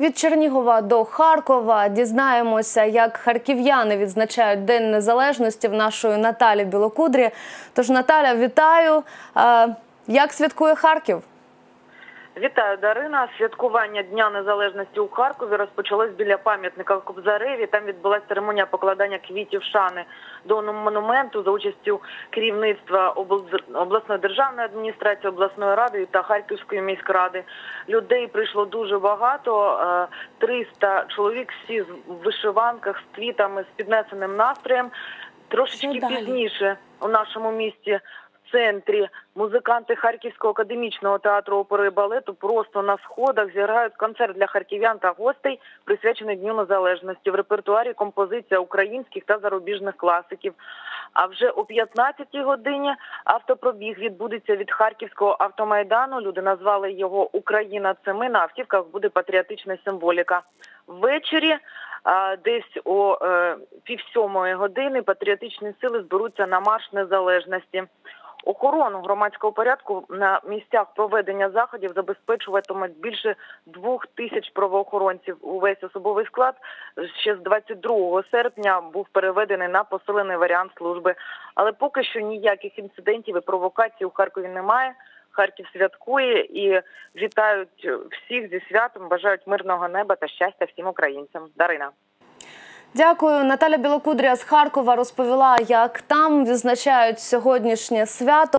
Від Чернігова до Харкова дізнаємося, як харків'яни відзначають День Незалежності в нашої Наталі Білокудрі. Тож, Наталя, вітаю. Е, Як святкує Харків? Вітаю, Дарина. Святкування Дня Незалежності у Харкові розпочалось біля пам'ятника в Кобзареві. Там відбулася церемонія покладання квітів шани до монументу за участю керівництва обласної державної адміністрації, обласної ради та Харківської міськради. Людей прийшло дуже багато. е, 300 чоловік, всі в вишиванках з квітами, з піднесеним настроєм. Трошечки пізніше у нашому місті центрі музиканти Харківського академічного театру опери і балету просто на сходах зіграють концерт для харків'ян та гостей, присвячений Дню Незалежності. В репертуарі композиція українських та зарубіжних класиків. А вже о 15-й годині автопробіг відбудеться від Харківського автомайдану. Люди назвали його Україна. Це ми на автівках буде патріотична символіка. Ввечері десь о е, півсьомої години патріотичні сили зберуться на марш незалежності. Охорону громадського порядку на місцях проведення заходів забезпечуватимуть більше двох тисяч правоохоронців. Увесь особовий склад ще з 22 серпня був переведений на посилений варіант служби. Але поки що ніяких інцидентів і провокацій у Харкові немає. Харків святкує і вітають всіх зі святом, бажають мирного неба та щастя всім українцям. Дарина. Дякую. Наталя Білокудря з Харкова розповіла, як там відзначають сьогоднішнє свято.